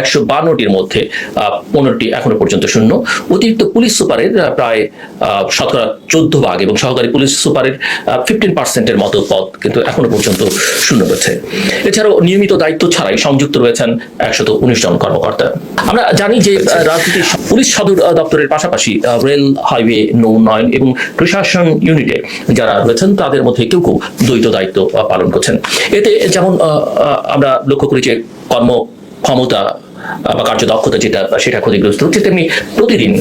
একশো বান্নটির মধ্যে পনেরোটি এখনও পর্যন্ত শূন্য। অতিরিক্ত পুলিশ সুপারের প্রায় শতকরা চোদ্দ ভাগ এবং সহকারী পুলিশ সুপারের ফিফটিন পার্সেন্টের মতো পদ কিন্তু এখনও পর্যন্ত শূন্য রয়েছে। এছাড়াও নিয়মিত দায়িত্ব ছাড়াই সংযুক্ত রয়েছেন একশত উনিশ জন কর্মকর্তা। আমরা জানি যে রাজনীতির পুলিশ সদর দপ্তরের পাশাপাশি রেল, হাইওয়ে নৌ উন্নয়ন এবং প্রশাসন ইউনিটে যারা রয়েছেন তাদের মধ্যে কেউ কেউ দ্বৈত দায়িত্ব পালন করছেন। এতে যেমন আমরা লক্ষ্য করি যে কর্ম ক্ষমতা বা কার্যদক্ষতা যেটা সেটা ক্ষতিগ্রস্ত হচ্ছে তেমনি প্রতিদিন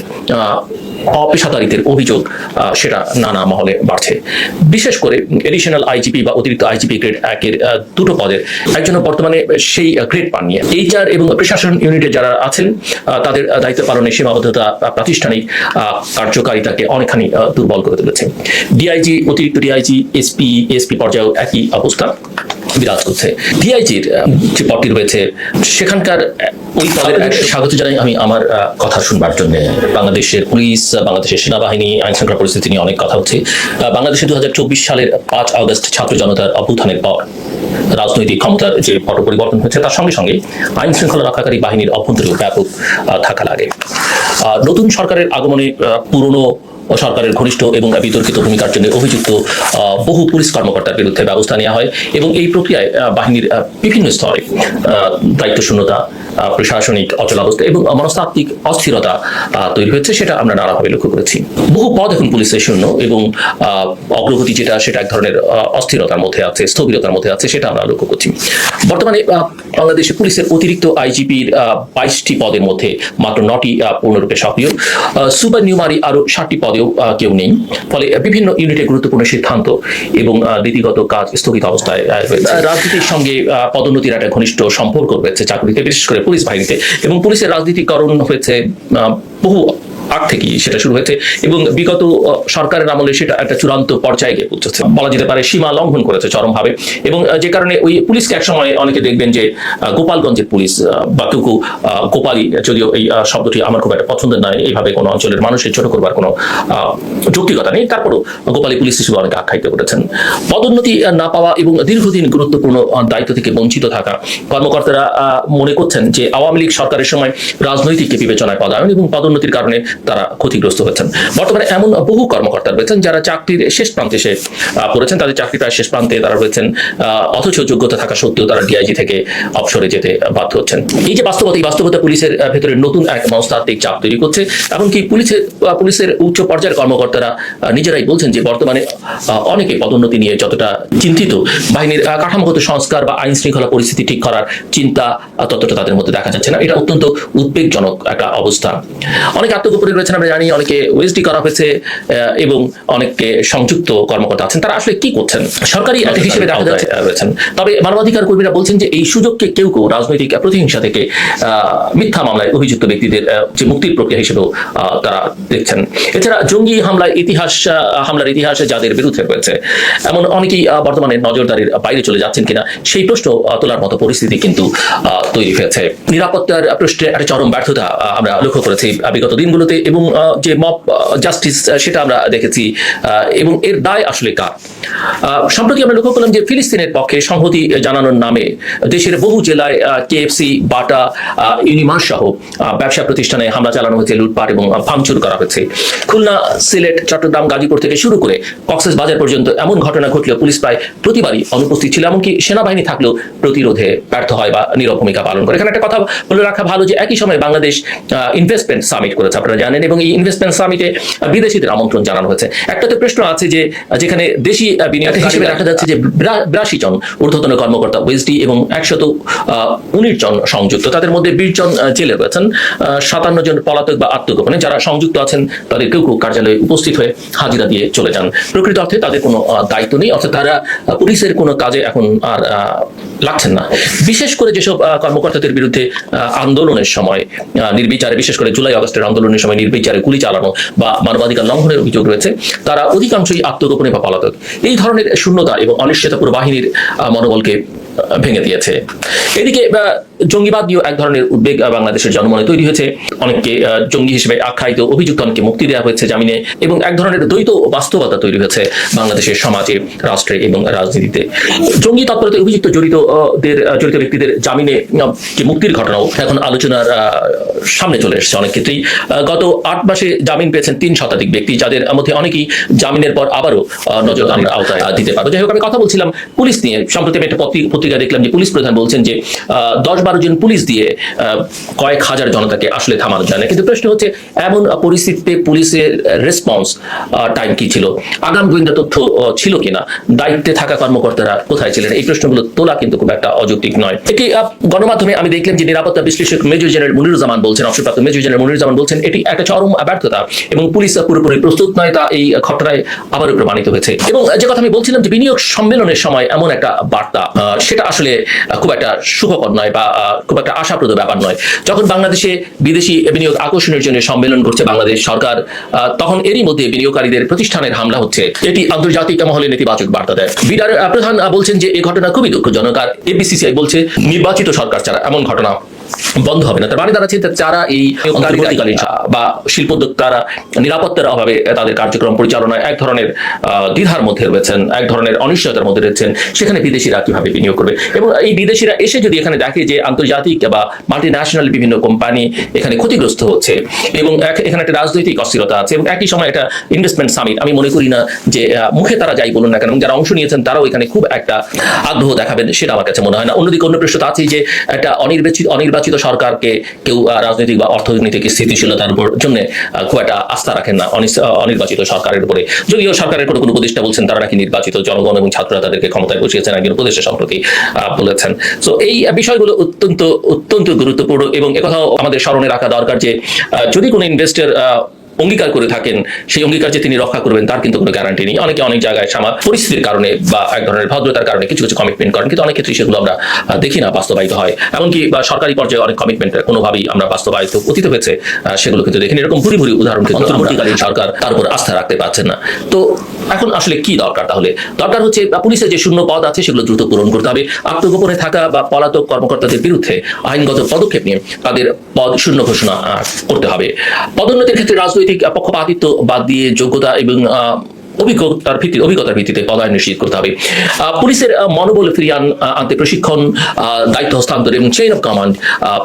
অপেশাদারিত্বের অভিযোগ আহ, সেটা নানা মহলে বাড়ছে। বিশেষ করে এডিশনাল আইজিপি বা অতিরিক্ত আইজিপি গ্রেড একের দুটো পদের একজন বর্তমানে সেই গ্রেড পাননি এইচআর এবং প্রশাসন ইউনিটে যারা আছেন তাদের দায়িত্ব পালনের সীমাবদ্ধতা প্রাতিষ্ঠানিক কার্যকারিতাকে অনেকখানি দুর্বল করে তুলেছে। ডিআইজি অতিরিক্ত ডিআইজি এসপি এসপি পর্যায়েও একই অবস্থা বিরাজ করছে। ডিআইজির যে পদটি রয়েছে সেখানকার ওই পদের স্বাগত জানাই। আমি আমার কথা শুনবার জন্য। বাংলাদেশের পুলিশ বাংলাদেশের সেনাবাহিনী আইন শৃঙ্খলা পরিস্থিতি নিয়ে অনেক কথা হচ্ছে। বাংলাদেশে দু সালের পাঁচ আগস্ট ছাত্র জনতার অভ্যুত্থানের পর রাজনৈতিক ক্ষমতার যে পট পরিবর্তন হয়েছে, তার সঙ্গে সঙ্গে আইন শৃঙ্খলা রক্ষাকারী বাহিনীর অভ্যন্তরেও ব্যাপক থাকা লাগে। নতুন সরকারের আগমনে পুরনো সরকারের ঘনিষ্ঠ এবং বিতর্কিত ভূমিকার জন্য অভিযুক্ত বহু পুলিশ কর্মকর্তার বিরুদ্ধে ব্যবস্থা নেওয়া হয় এবং এই প্রক্রিয়ায় বাহিনীর বিভিন্ন স্তরে দায়িত্ব শূন্যতা প্রশাসনিক অচলাবস্থা এবং মনস্তাত্ত্বিক অস্থিরতা তৈরি হয়েছে, সেটা আমরা নানাভাবে লক্ষ্য করেছি। বহু পদ এখন পুলিশের শূন্য এবং অগ্রগতি যেটা, সেটা এক ধরনের অস্থিরতার মধ্যে আছে, স্থবিরতার মধ্যে আছে, সেটা আমরা লক্ষ্য করছি। বর্তমানে বাংলাদেশে পুলিশের অতিরিক্ত আইজিপির বাইশটি পদের মধ্যে মাত্র নটি পূর্ণরূপে সক্রিয়। সুপার নিউমারি আরও ষাটটি পদেও কেউ নেই। ফলে বিভিন্ন ইউনিটে গুরুত্বপূর্ণ সিদ্ধান্ত এবং নীতিগত কাজ স্থগিত অবস্থায় রাজনীতির সঙ্গে পদোন্নতির একটা ঘনিষ্ঠ সম্পর্ক রয়েছে চাকরিতে, বিশেষ করে পুলিশ বাহিনীতে। এবং পুলিশের রাজনীতিকরণ হয়েছে বহু আগ থেকেই সেটা শুরু হয়েছে এবং বিগত সরকারের আমলে সেটা একটা চূড়ান্ত পর্যায়ে গিয়ে পৌঁছেছে। বলা যেতে পারে সীমা লঙ্ঘন করেছে চরমভাবে এবং যে কারণে ওই পুলিশকে একসময় অনেকে দেখবেন যে গোপালগঞ্জের পুলিশ বা কেউ কেউ গোপালী যদিও এই শব্দটি আমার খুব একটা পছন্দের নয়, এইভাবে কোনো অঞ্চলের মানুষের ছোট করবার কোনো যৌক্তিকতা নেই। তারপরও গোপালী পুলিশ হিসেবে অনেকে আখ্যায়িত করেছেন। পদোন্নতি না পাওয়া এবং দীর্ঘদিন গুরুত্বপূর্ণ দায়িত্ব থেকে বঞ্চিত থাকা কর্মকর্তারা মনে করছেন যে আওয়ামী লীগ সরকারের সময় রাজনৈতিক বিবেচনায় পদায়ন এবং পদোন্নতির কারণে তারা ক্ষতিগ্রস্ত হচ্ছেন। বর্তমানে এমন বহু কর্মকর্তা রয়েছেন যারা চাকরির শেষ প্রান্তে এসে পড়েছেন। তাদের চাকরি প্রায় শেষ প্রান্তে তারা রয়েছেন অথচ যোগ্যতা থাকা সত্ত্বেও তারা ডিআইজি থেকে অবসরে যেতে বাধ্য হচ্ছেন। এই যে বাস্তবতা, এই বাস্তবতা পুলিশের ভেতরে নতুন এক মনস্তাত্ত্বিক চাপ তৈরি করছে। এমনকি পুলিশের পুলিশের উচ্চ পর্যায়ের কর্মকর্তারা নিজেরাই বলছেন যে বর্তমানে অনেকে পদোন্নতি নিয়ে যতটা চিন্তিত, বাহিনীর কাঠামোগত সংস্কার বা আইন শৃঙ্খলা পরিস্থিতি ঠিক করার চিন্তা ততটা তাদের মধ্যে দেখা যাচ্ছে না। এটা অত্যন্ত উদ্বেগজনক একটা অবস্থা। অনেকে আত্মগোপনে রয়েছেন আমরা জানি অনেকে ওএসডি করা হয়েছে এবং অনেকে সংযুক্ত কর্মকর্তা আছেন। তারা আসলে কি করছেন? সরকারি হিসেবে দেখা যাচ্ছে রয়েছেন। তবে মানবাধিকার কর্মীরা বলছেন যে এই সুযোগকে কেউ কেউ রাজনৈতিক প্রতিহিংসা থেকে মিথ্যা মামলায় অভিযুক্ত ব্যক্তিদের যে মুক্তির প্রক্রিয়া হিসেবেও তারা দেখছেন। এছাড়া জঙ্গি হামলায় ইতিহাস হামলার ইতিহাসে যাদের বিরুদ্ধে রয়েছে এমন অনেকেই বর্তমানে নজরদারির বাইরে চলে যাচ্ছেন কিনা সেই প্রশ্ন তোলার মতো পরিস্থিতি কিন্তু আহ, তৈরি হয়েছে। নিরাপত্তার প্রশ্নে একটা চরম ব্যর্থতা আমরা লক্ষ্য করেছি বিগত দিনগুলোতে এবং যে মব জাস্টিস সেটা আমরা দেখেছি এবং এর দায় আসলে কার? সম্প্রতি আমরা লক্ষ্য করলাম যে ফিলিস্তিনের পক্ষে সংহতি জানানোর নামে দেশের বহু জেলায় কেএফসি, বাটা ইউনিমার সহ ব্যবসা প্রতিষ্ঠানে হামলা চালানো হয়েছে, লুটপাট এবং ভাঙচুর করা হয়েছে। খুলনা, সিলেট, চট্টগ্রাম, গাজীপুর থেকে শুরু করে কক্সেস বাজার পর্যন্ত এমন ঘটনা ঘটলেও পুলিশ প্রায় প্রতিবারই অনুপস্থিত ছিল, এমনকি সেনাবাহিনী থাকলেও প্রতিরোধে ব্যর্থ হয় বা নীরব ভূমিকা পালন করে। এখানে একটা কথা বলে রাখা ভালো যে একই সময় বাংলাদেশ ইনভেস্টমেন্ট সামিট করেছে, আপনারা জানেন, এবং এই ইনভেস্টমেন্ট সামিটে বিদেশিদের আমন্ত্রণ জানানো হয়েছে। একটা তো প্রশ্ন আছে যে, যেখানে দেশি হিসেবে দেখা যাচ্ছে যে বিরাশি জন ঊর্ধ্বতন কর্মকর্তা ওয়েসডি এবং একশত উনিশ জন সংযুক্ত। তাদের মধ্যে বিশ জন জেলে রয়েছেন সাতান্ন জন পলাতক বা আত্মগোপনে। যারা সংযুক্ত আছেন তাদের কেউ কেউ কার্যালয়ে উপস্থিত হয়ে হাজিরা দিয়ে চলে যান। প্রকৃত অর্থে তাদের কোনো দায়িত্ব নেই অর্থাৎ তারা পুলিশের কোনো কাজে এখন আর লাগছেন না। বিশেষ করে যেসব কর্মকর্তাদের বিরুদ্ধে আহ, আন্দোলনের সময় আহ, নির্বিচারে বিশেষ করে জুলাই আগস্টের আন্দোলনের সময় নির্বিচারে গুলি চালানো বা মানবাধিকার লঙ্ঘনের অভিযোগ রয়েছে তারা অধিকাংশই আত্মগোপনে বা পলাতক। এই ধরনের শূন্যতা এবং অনিশ্চয়তা পুরো বাহিনীর মনোবলকে ভেঙে দিয়েছে। এদিকে জঙ্গিবাদ নিয়েও এক ধরনের উদ্বেগ বাংলাদেশের জনমনে তৈরি হয়েছে। অনেককে জঙ্গি হিসেবে আখ্যায়িত অভিযুক্ত অনেককে মুক্তি দেওয়া হয়েছে জামিনে এবং এক ধরনের দ্বৈত বাস্তবতা তৈরি হয়েছে বাংলাদেশের সমাজে রাষ্ট্রে এবং রাজনীতিতে। জঙ্গি তৎপরতায় অভিযুক্ত জড়িত আহ, দের আহ, জড়িত ব্যক্তিদের জামিনে যে মুক্তির ঘটনাও এখন আলোচনার আহ, সামনে চলে এসেছে অনেক ক্ষেত্রেই। আহ, গত আট মাসে জামিন পেয়েছেন তিন শতাধিক ব্যক্তি যাদের মধ্যে অনেকেই জামিনের পর আবারও নজরদারির আওতায় দিতে পারবে যাই হোক আমি কথা বলছিলাম পুলিশ নিয়ে। সম্প্রতি আমি একটা পত্রি- পত্রিকা দেখলাম যে পুলিশ প্রধান বলছেন যে দশ বারো জন পুলিশ দিয়ে কয়েক হাজার জনতাকে আসলে থামানো যায় না। কিন্তু প্রশ্ন হচ্ছে, এমন পরিস্থিতিতে পুলিশের রেসপন্স টাইম কি ছিল? আগাম গোয়েন্দা তথ্য ছিল কিনা? দায়িত্বে থাকা কর্মকর্তারা কোথায় ছিলেন? এই প্রশ্নগুলো তোলা কিন্তু খুব একটা অযৌক্তিক নয়। এটি গণমাধ্যমে আমি দেখলাম যে নিরাপত্তা বিশ্লেষক মেজর জেনারেল মনিরুজ্জামান বলছেন, অবসরপ্রাপ্ত মেজর জেনারেল মনিরুজ্জামান বলছেন, এটি একটা চরম ব্যর্থতা এবং পুলিশ পুরোপুরি প্রস্তুত নয়, তা এই ঘটনায় আবারও প্রমাণিত হয়েছে। এবং যে কথা আমি বলছিলাম যে বিনিয়োগ সম্মেলনের সময় এমন একটা বার্তা সেটা আসলে খুব একটা সুখকর নয় বা খুব একটা আশাপ্রদ ব্যাপার নয়। যখন বাংলাদেশে বিদেশি বিনিয়োগ আকর্ষণের জন্য সম্মেলন করছে বাংলাদেশ সরকার তখন এরই মধ্যে বিনিয়োগকারীদের প্রতিষ্ঠানের হামলা হচ্ছে। এটি আন্তর্জাতিক মহলে নেতিবাচক বার্তা দেয়। বিডার প্রধান বলছেন যে এই ঘটনা খুবই দুঃখজনক। আর এবিসিসিআই বলছে, নির্বাচিত সরকার ছাড়া এমন ঘটনা বন্ধ হবে না। তার মানে দাঁড়াচ্ছে যারা এই অন্তর্বর্তীকালীন বা শিল্পোদ্যোক্তারা নিরাপত্তার অভাবে তাদের কার্যক্রম পরিচালনায় এক ধরনের দ্বিধার মধ্যে রয়েছেন এক ধরনের অনিশ্চয়তার মধ্যে রয়েছেন। সেখানে বিদেশিরা কীভাবে বিনিয়োগ করবে? এবং এই বিদেশিরা এসে যদি এখানে দেখে যে আন্তর্জাতিক বা মাল্টি ন্যাশনাল বিভিন্ন কোম্পানি এখানে ক্ষতিগ্রস্ত হচ্ছে এবং এখানে একটা রাজনৈতিক অস্থিরতা আছে এবং একই সময় একটা ইনভেস্টমেন্ট সামিট আমি মনে করি না যে মুখে তারা যাই বলুন না কেন যারা অংশ নিয়েছেন তারাও এখানে খুব একটা আগ্রহ দেখাবেন সেটা আমার কাছে মনে হয় না। অন্যদিকে অন্য প্রশ্ন তো আছেই যে একটা অনির্বাচিত অনির্বাচিত সরকারকে কেউ রাজনৈতিক বা অর্থনৈতিক স্থিতিশীলতার জন্য খুব একটা আস্থা রাখেন না অনির্বাচিত সরকারের উপরে। যদিও সরকারের কোনো কোনো উপদেষ্টা বলছেন, তারা নাকি নির্বাচিত জনগণ এবং ছাত্ররা তাদেরকে ক্ষমতায় বসিয়েছেন, একজন উপদেষ্টা সম্প্রতি বলেছেন। তো এই বিষয়গুলো অত্যন্ত অত্যন্ত গুরুত্বপূর্ণ এবং একথাও আমাদের স্মরণে রাখা দরকার যে যদি কোনো ইনভেস্টর অঙ্গীকার করে থাকেন সেই অঙ্গীকার যে তিনি রক্ষা করবেন তার কিন্তু কোনো গ্যারান্টি নেই। অনেকে অনেক জায়গায় সামা পরিস্থিতির কারণে বা এক ধরনের ভদ্রতার কারণে কিছু কিছু কমিটমেন্ট করেন কিন্তু অনেক ক্ষেত্রে সেগুলো আমরা দেখি না বাস্তবায়িত হয়। এমনকি বা সরকারি পর্যায়ে অনেক কমিটমেন্ট কোনোভাবেই আমরা বাস্তবায়িত অতীত হয়েছে সেগুলো কিন্তু দেখিনি। এরকম ভুরি ভুরি উদাহরণ কিন্তু অন্তর্বর্তীকালীন সরকার। তার উপর আস্থা রাখতে পারছেন না। তো এখন আসলে কি দরকার তাহলে? দরকার হচ্ছে পুলিশের যে শূন্য পদ আছে সেগুলো দ্রুত পূরণ করতে হবে। আত্মগোপনে থাকা বা পলাতক কর্মকর্তাদের বিরুদ্ধে আইনগত পদক্ষেপ নিয়ে তাদের পদ শূন্য ঘোষণা করতে হবে। পদোন্নতির ক্ষেত্রে রাজনৈতিক আহ, পক্ষপাতিত্ব বাদ দিয়ে যোগ্যতা এবং অভিজ্ঞতার ভিত্তিতে অভিজ্ঞতার ভিত্তিতে পদায়ন নিশ্চিত করতে হবে। পুলিশের মনোবল ফিরিয়ে আনতে প্রশিক্ষণ দায়িত্ব হস্তান্তর এবং চেইন অফ কমান্ড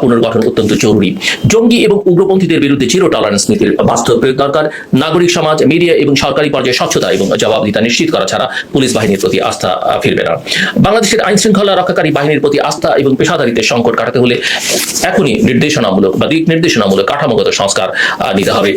পুনর্গঠন অত্যন্ত জরুরি। জঙ্গি এবং উগ্রপন্থীদের বিরুদ্ধে জিরো টলারেন্স নীতির বাস্তব প্রয়োগ দরকার। নাগরিক সমাজ মিডিয়া এবং সরকারি পর্যায়ে স্বচ্ছতা এবং জবাবদিহিতা নিশ্চিত করা ছাড়া পুলিশ বাহিনীর প্রতি আস্থা ফিরবে না। বাংলাদেশের আইন শৃঙ্খলা রক্ষাকারী বাহিনীর প্রতি আস্থা এবং পেশাদারিত্বের সংকট কাটাতে হলে এখনই নির্দেশনামূলক বা দিক নির্দেশনামূলক কাঠামোগত সংস্কার নিতে হবে।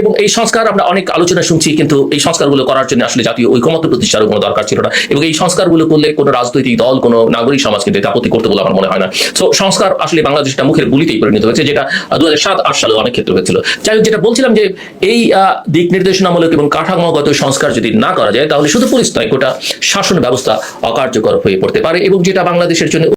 এবং এই সংস্কার আমরা অনেক আলোচনা শুনছি, কিন্তু এই সংস্কারগুলো করার জন্য আসলে জাতীয় ঐকমত্য প্রতিষ্ঠার কোনো দরকার ছিল না। এবং এই সংস্কারগুলো করলে কোনো রাজনৈতিক দল, কোনো নাগরিক সমাজ কিন্তু আপত্তি করতে বলে আমার মনে হয় না। তো সংস্কার আসলে বাংলাদেশটা মুখের গুলিতেই পরিণত হয়েছে, যেটা দু হাজার সালে অনেক ক্ষেত্রে হয়েছিল। যাই হোক, যেটা বলছিলাম যে এই দিক নির্দেশনামূলক এবং কাঠামোগত সংস্কার যদি না করা যায়, তাহলে শুধু পুলিশ নয়, গোটা শাসন ব্যবস্থা অকার্যকর হয়ে পড়তে পারে এবং যেটা বাংলাদেশের জন্য